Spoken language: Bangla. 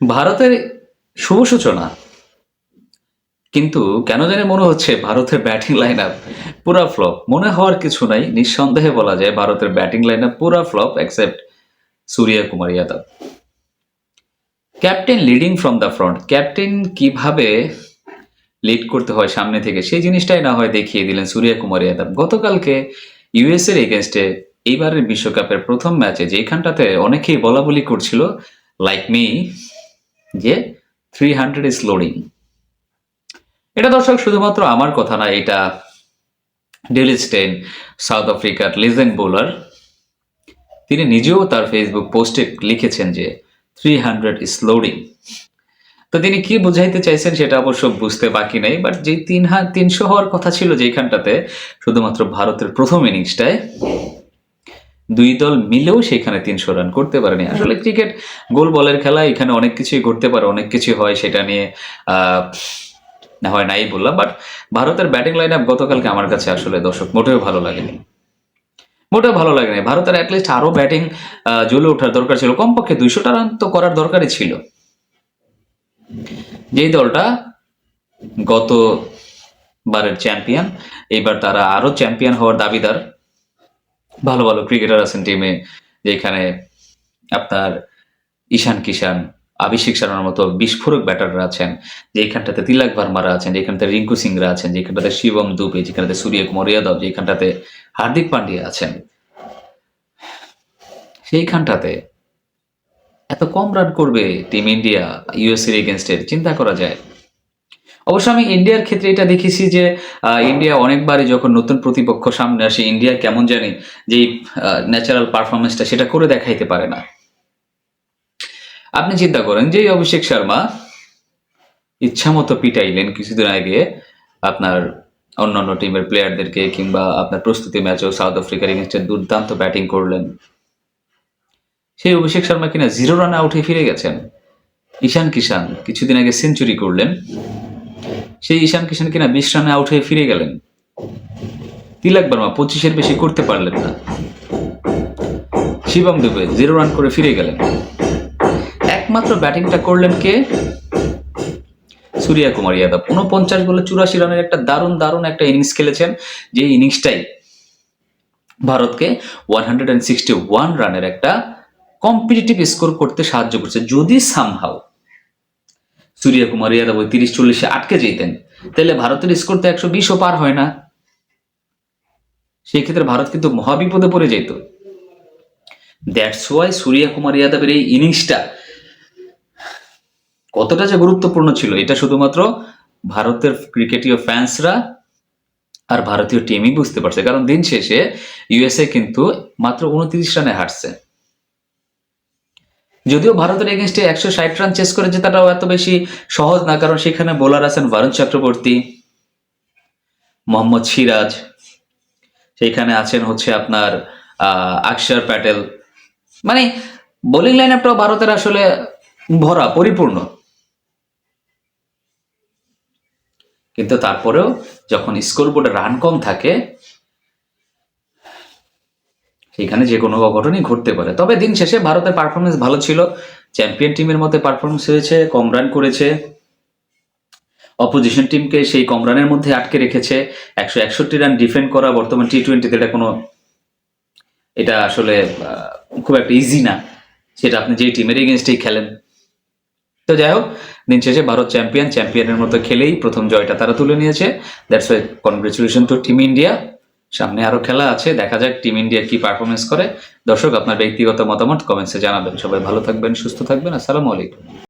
ভারতের শুভ সূচনা। কিন্তু কেন জানি মনে হচ্ছে ভারতের ব্যাটিং লাইন আপ পুরা ফ্লপ মনে হওয়ার কিছু নাই, নিঃসন্দেহে বলা যায় ভারতের ব্যাটিং লাইন আপ পুরা flop except Suryakumar Yadav. Captain leading from the front captain কীভাবে লিড করতে হয় সামনে থেকে, সেই জিনিসটাই না হয় দেখিয়ে দিলেন সূর্য কুমার যাদব। গতকালকে ইউএস এর এগেনস্টে এইবারের বিশ্বকাপের প্রথম ম্যাচে যেখানটাতে অনেকেই বলা বলি করছিল লাইক মি যে থ্রি হান্ড্রেড ইজ লোডিং এটা দর্শক শুধুমাত্র আমার কথা না, এটা ডেলি স্টেন সাউথ আফ্রিকার লিজেন্ড বোলার তিনি নিজেও তার ফেসবুক পোস্টে লিখেছেন যে থ্রি হান্ড্রেড ইজ লোডিং তো তিনি কি বুঝাইতে চাইছেন সেটা অবশ্য বুঝতে বাকি নেই বাট যে তিন হাত তিনশো হওয়ার কথা ছিল যেখানটাতে শুধুমাত্র ভারতের প্রথম ইনিংসটায় দুই দল মিলেও সেখানে তিনশো রান করতে পারেনি। আসলে ক্রিকেট গোল বলের খেলা এখানে অনেক কিছুই ঘটতে পারে অনেক কিছুই হয় সেটা নিয়ে আহ, হয় নাই বললাম বাট ভারতের ব্যাটিং লাইন আপ গতকালকে আমার কাছে আসলে দর্শক মোটেও ভালো লাগেনি। মোটেও ভালো লাগেনি। ভারতের অ্যাটলিস্ট আরও ব্যাটিং জ্বলে ওঠার দরকার ছিল। কমপক্ষে দুইশোটা রান তো করার দরকারই ছিল। যেই দলটা গত বারের চ্যাম্পিয়ন এইবার তারা আরও চ্যাম্পিয়ন হওয়ার দাবিদার। ভালো ভালো ক্রিকেটার আছেন টিমে যেখানে আপনার ঈশান কিষান অভিষেক শর্মার মতো বিস্ফোরক ব্যাটাররা আছেন, যেখানটাতে তিলাক ভার্মারা আছেন, যেখানটাতে রিঙ্কু সিংরা আছেন, যেখানটাতে শিবম দুবে, যেখানটাতে সূর্য কুমার যাদব যেখানটাতে হার্দিক পান্ডিয়া আছেন। সেইখানটাতে এত কম রান করবে টিম ইন্ডিয়া ইউএসএর এগেনস্টের চিন্তা করা যায়? অবশ্য আমি ইন্ডিয়ার ক্ষেত্রে এটা দেখেছি যে ইন্ডিয়া অনেকবারই যখন নতুন প্রতিপক্ষ সামনে আসে, ইন্ডিয়া কেমন জানি যে ন্যাচারাল পারফরমেন্সটা সেটা করে দেখাইতে পারে না। আপনি চিন্তা করেন যে অভিষেক শর্মা ইচ্ছা মতো পিটাইলেন কিছুদিন আগে আপনার অন্যান্য টিমের প্লেয়ারদেরকে কিংবা আপনার প্রস্তুতি ম্যাচেও সাউথ আফ্রিকার এগেনস্টে দুর্দান্ত ব্যাটিং করলেন। সেই অভিষেক শর্মা কিনা জিরো রানে আউটে ফিরে গেছেন। ঈশান কিষান কিছুদিন আগে সেঞ্চুরি করলেন। সেই ঈশান কিষান কিনা বিশ রানে আউট হয়ে ফিরে গেলেন। তিলক বর্মা পঁচিশের বেশি করতে পারলেন না। শিবম দুবে জিরো রান করে ফিরে গেলেন। একমাত্র ব্যাটিংটা করলেন কে? সূর্য কুমার যাদব। উনপঞ্চাশ বলে চুরাশি রানের একটা দারুণ দারুণ একটা ইনিংস খেলেছেন, যে ইনিংসটাই ভারতকে one hundred and sixty one রানের একটা কম্পিটিটিভ স্কোর করতে সাহায্য করছে। যদি সামহাও সূর্য কুমার যাদব ওই তিরিশ চল্লিশে আটকে যেতেন তাহলে ভারতের স্কোর তো একশো বিশও পার হয় না। সেই ক্ষেত্রে ভারত কিন্তু মহাবিপদে পড়ে যেত। দ্যাটস ওয়াই সূর্য কুমার যাদবের এই ইনিংসটা কতটা যে গুরুত্বপূর্ণ ছিল, এটা শুধুমাত্র ভারতের ক্রিকেটীয় ফ্যান্সরা আর ভারতীয় টিমই বুঝতে পারছে। কারণ দিন শেষে ইউএসএ কিন্তু মাত্র উনত্রিশ রানে হারছে। যদিও ভারতের এগেনস্টে একশো ষাট রান চেস করে জেতাটাও এত বেশি সহজ না কারণ সেখানে বোলার আছেন বরুণ চক্রবর্তী মোহাম্মদ সিরাজ সেইখানে আছেন হচ্ছে আপনার আহ, আকসার প্যাটেল। মানে বোলিং লাইন আপটাও ভারতের আসলে ভরা পরিপূর্ণ। কিন্তু তারপরেও যখন স্কোর বোর্ডে রান কম থাকে সেখানে যে কোনো অঘটনই ঘটতে পারে। তবে দিন শেষে ভারতের পারফরমেন্স ভালো ছিল। চ্যাম্পিয়ন টিমের মধ্যে পারফরমেন্স হয়েছে, কম রান করেছে। অপোজিশন টিমকে সেই কম রানের মধ্যে আটকে রেখেছে। একশো একষট্টি রান ডিফেন্ড করা বর্তমান টি টোয়েন্টিতে এটা কোনো, এটা আসলে খুব একটা ইজি না। সেটা আপনি যেই টিমের এগেনস্টেই খেলেন। তো যাই হোক, দিন শেষে ভারত চ্যাম্পিয়ন চ্যাম্পিয়নের মতো খেলেই প্রথম জয়টা তারা তুলে নিয়েছে। That's why congratulation to team India সামনে আরও খেলা আছে, দেখা যাক টিম ইন্ডিয়া কি পারফরমেন্স করে। দর্শক, আপনার ব্যক্তিগত মতামত কমেন্টসে জানাবেন। সবাই ভালো থাকবেন, সুস্থ থাকবেন। আসসালামু আলাইকুম।